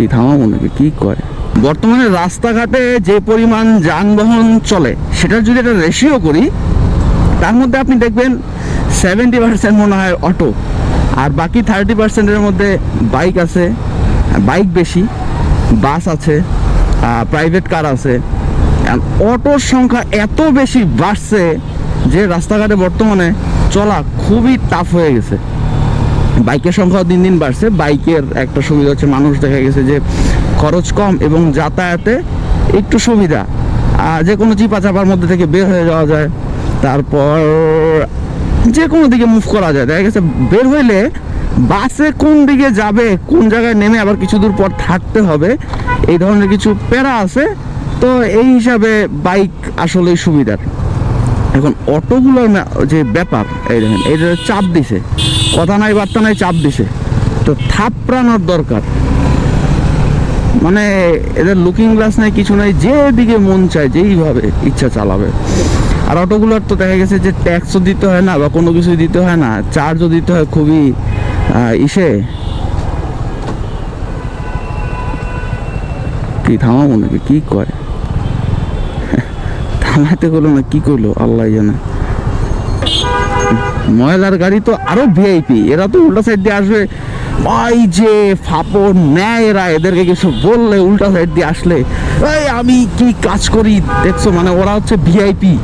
কি থামাবো নাকি? কি কয় বর্তমানে রাস্তাঘাটে যে পরিমাণ যানবাহন চলে, সেটার যদি একটা রেশিও করি, তার মধ্যে আপনি দেখবেন সেভেন্টি পার্সেন্ট মনে হয় অটো আর বাকি থার্টি পার্সেন্টের মধ্যে বাইক আছে বাইক বেশি বাস আছে প্রাইভেট কার আছে। অটোর সংখ্যা এত বেশি বাড়ছে যে রাস্তাঘাটে বর্তমানে চলা খুবই টাফ হয়ে গেছে। বাইকের সংখ্যাও দিন দিন বাড়ছে। বাইকের একটা সুবিধা হচ্ছে মানুষ দেখা গেছে যে খরচ কম এবং যাতায়াতে একটু সুবিধা। যে কোনো চিপা চাপার মধ্যে থেকে বের হয়ে যাওয়া যায়। তারপর যে কোনো দিকে মুভ করা যায়। দেখা গেছে বের হইলে বাসে কোন দিকে যাবে, কোন জায়গায় নেমে আবার কিছু দূর পর থাকতে হবে, এই ধরনের কিছু প্যারা আছে। তো এই হিসাবে বাইক আসলেই সুবিধার। এখন অটোগুলোর যে ব্যাপার, এই দেখেন যে চাপ দিছে। কথা নাই, বার্তা নাই, চাপ দিছে। তো থাপড়ানোর দরকার। মানে এদের লুকিং গ্লাস নাই, কিছু নাই, যেদিকে মন চায়, যেইভাবে ইচ্ছা চালাবে। আর অটোগুলোর তো দেখা গেছে যে ট্যাক্সও দিতে হয় না, বা কোনো কিছুই দিতে হয় না চার্জও দিতে হয় খুবই ইসে। কি থামাবো নাকি? কি কয়? থামাইতে গেলো না, কি করল আল্লাহ জানে। ময়লার গাড়ি তো আরও ভিআইপি এরা তো উল্টা সাইড দিয়ে আসবে। ভাই যে ফাপন নেয় এরা এদেরকে কিছু বললে উল্টা সাইড দিয়ে আসলে। আমি কি কাজ করি? দেখছ মানে ওরা হচ্ছে ভিআইপি